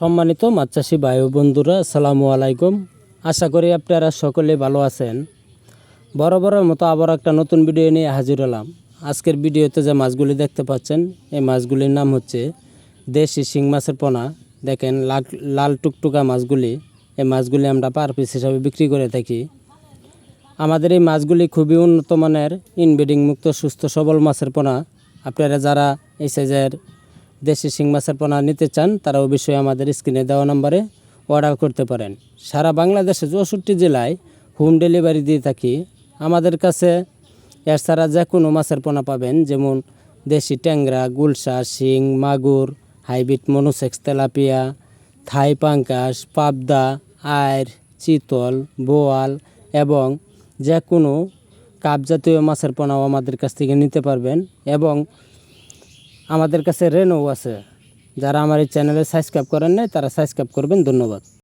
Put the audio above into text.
সম্মানিত মাছ চাষি ও বন্ধুরা, আসসালামু আলাইকুম। আশা করি আপনারা সকলে ভালো আছেন। বড় বড়ের মতো আবার একটা নতুন ভিডিও নিয়ে হাজির হলাম। আজকের ভিডিওতে যে মাছগুলি দেখতে পাচ্ছেন, এই মাছগুলির নাম হচ্ছে দেশি শিং মাছের পোনা। দেখেন, লাল লাল টুকটুকা মাছগুলি, এই মাছগুলি আমরা পার পিস হিসাবে বিক্রি করে থাকি। আমাদের এই মাছগুলি খুবই উন্নত মানের, ইনব্রিডিং মুক্ত, সুস্থ, সবল মাছের পোনা। আপনারা যারা এই সাইজের দেশি শিং মাছের পোনা নিতে চান, তারা অবশ্যই আমাদের স্ক্রিনে দেওয়া নম্বরে অর্ডার করতে পারেন। সারা বাংলাদেশে চৌষট্টি জেলায় হোম ডেলিভারি দিয়ে থাকি। আমাদের কাছে এছাড়া যে কোনো মাছের পোনা পাবেন, যেমন দেশি ট্যাংরা, গুলশা, শিং, মাগুর, হাইব্রিড মনোসেক্স, তেলাপিয়া, থাই পাঙ্কাস পাবদা আয়ের চিতল, বোয়াল এবং যে কোনো কাপ জাতীয় মাছের পোনাও আমাদের কাছ থেকে নিতে পারবেন এবং আমাদের কাছে রেনও আছে। যারা আমার এই চ্যানেলে সাবস্ক্রাইব করেন নাই, তারা সাবস্ক্রাইব করবেন। ধন্যবাদ।